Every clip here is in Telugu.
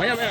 没有，没有。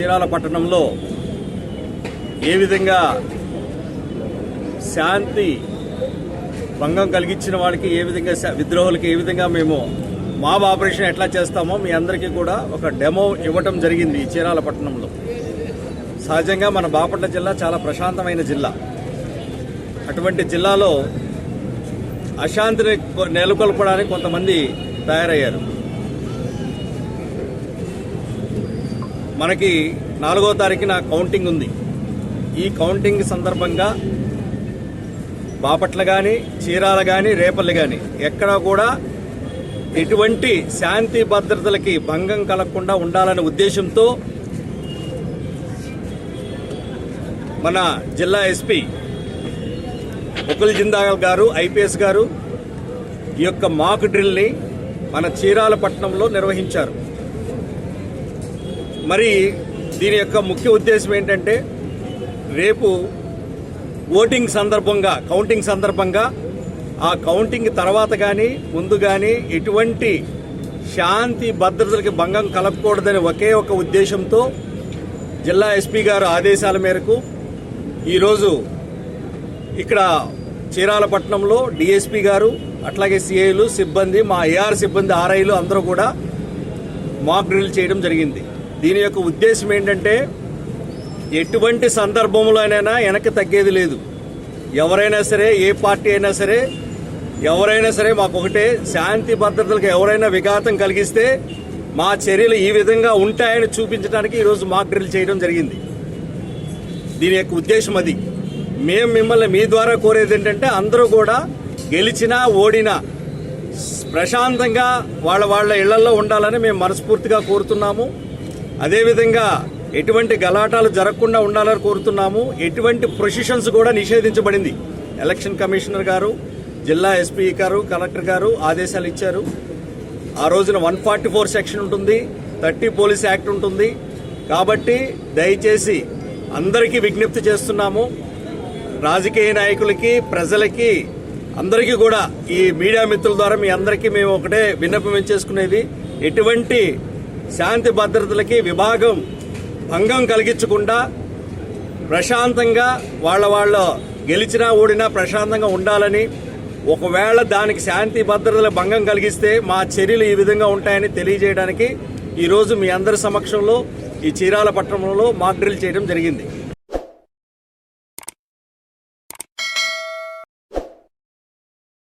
చీరాల పట్టణంలో ఏ విధంగా శాంతి భంగం కలిగించిన వాడికి ఏ విధంగా విద్రోహులకి ఏ విధంగా మేము మాబ్ ఆపరేషన్ ఎట్లా చేస్తామో మీ అందరికీ కూడా ఒక డెమో ఇవ్వటం జరిగింది ఈ చీరాల పట్టణంలో సహజంగా మన బాపట్ల జిల్లా చాలా ప్రశాంతమైన జిల్లా. అటువంటి జిల్లాలో అశాంతిని కొ- నెలకొల్పడానికి కొంతమంది తయారయ్యారు. మనకి నాలుగో తారీఖున కౌంటింగ్ ఉంది. ఈ కౌంటింగ్ సందర్భంగా బాపట్ల కానీ చీరాల కానీ రేపల్లి కానీ ఎక్కడా కూడా ఎటువంటి శాంతి భద్రతలకి భంగం కలగకుండా ఉండాలనే ఉద్దేశంతో మన జిల్లా ఎస్పీ ముకుల్ జిందాల్ గారు ఐపీఎస్ గారు ఈ యొక్క మాక్ డ్రిల్ని మన చీరాల పట్టణంలో నిర్వహించారు. మరి దీని యొక్క ముఖ్య ఉద్దేశం ఏంటంటే రేపు ఓటింగ్ సందర్భంగా కౌంటింగ్ సందర్భంగా ఆ కౌంటింగ్ తర్వాత కానీ ముందు కానీ ఎటువంటి శాంతి భద్రతలకి భంగం కలగకూడదని ఒకే ఒక ఉద్దేశంతో జిల్లా ఎస్పీ గారు ఆదేశాల మేరకు ఈరోజు ఇక్కడ చీరాలపట్నంలో డిఎస్పీ గారు అట్లాగే సిఐలు సిబ్బంది మా ఏఆర్ సిబ్బంది ఆర్ఐలు అందరూ కూడా మాక్ డ్రిల్ చేయడం జరిగింది. దీని యొక్క ఉద్దేశం ఏంటంటే ఎటువంటి సందర్భంలోనైనా వెనక్కి తగ్గేది లేదు. ఎవరైనా సరే ఏ పార్టీ అయినా సరే ఎవరైనా సరే మాకు ఒకటే శాంతి భద్రతలకు ఎవరైనా విఘాతం కలిగిస్తే మా చర్యలు ఈ విధంగా ఉంటాయని చూపించడానికి ఈరోజు మాక్ డ్రిల్ చేయడం జరిగింది. దీని యొక్క ఉద్దేశం అది. మేము మిమ్మల్ని మీ ద్వారా కోరేది ఏంటంటే అందరూ కూడా గెలిచినా ఓడినా ప్రశాంతంగా వాళ్ళ వాళ్ళ ఇళ్ళలో ఉండాలని మేము మనస్ఫూర్తిగా కోరుతున్నాము. అదేవిధంగా ఎటువంటి గలాటాలు జరగకుండా ఉండాలని కోరుతున్నాము. ఎటువంటి ప్రొసిషన్స్ కూడా నిషేధించబడింది. ఎలక్షన్ కమిషనర్ గారు జిల్లా ఎస్పీ గారు కలెక్టర్ గారు ఆదేశాలు ఇచ్చారు. ఆ రోజున వన్ ఫార్టీ ఫోర్ సెక్షన్ ఉంటుంది థర్టీ పోలీస్ యాక్ట్ ఉంటుంది. కాబట్టి దయచేసి అందరికీ విజ్ఞప్తి చేస్తున్నాము. రాజకీయ నాయకులకి ప్రజలకి అందరికీ కూడా ఈ మీడియా మిత్రుల ద్వారా మీ అందరికీ మేము ఒకటే విన్నపం చేసుకునేది. ఎటువంటి శాంతి భద్రతలకి విభాగం భంగం కలిగించకుండా ప్రశాంతంగా వాళ్ళ వాళ్ళ గెలిచినా ఓడినా ప్రశాంతంగా ఉండాలని ఒకవేళ దానికి శాంతి భద్రతల భంగం కలిగిస్తే మా చర్యలు ఈ విధంగా ఉంటాయని తెలియజేయడానికి ఈరోజు మీ అందరి సమక్షంలో ఈ చీరాల పట్టణంలో మాక్ డ్రిల్ చేయడం జరిగింది.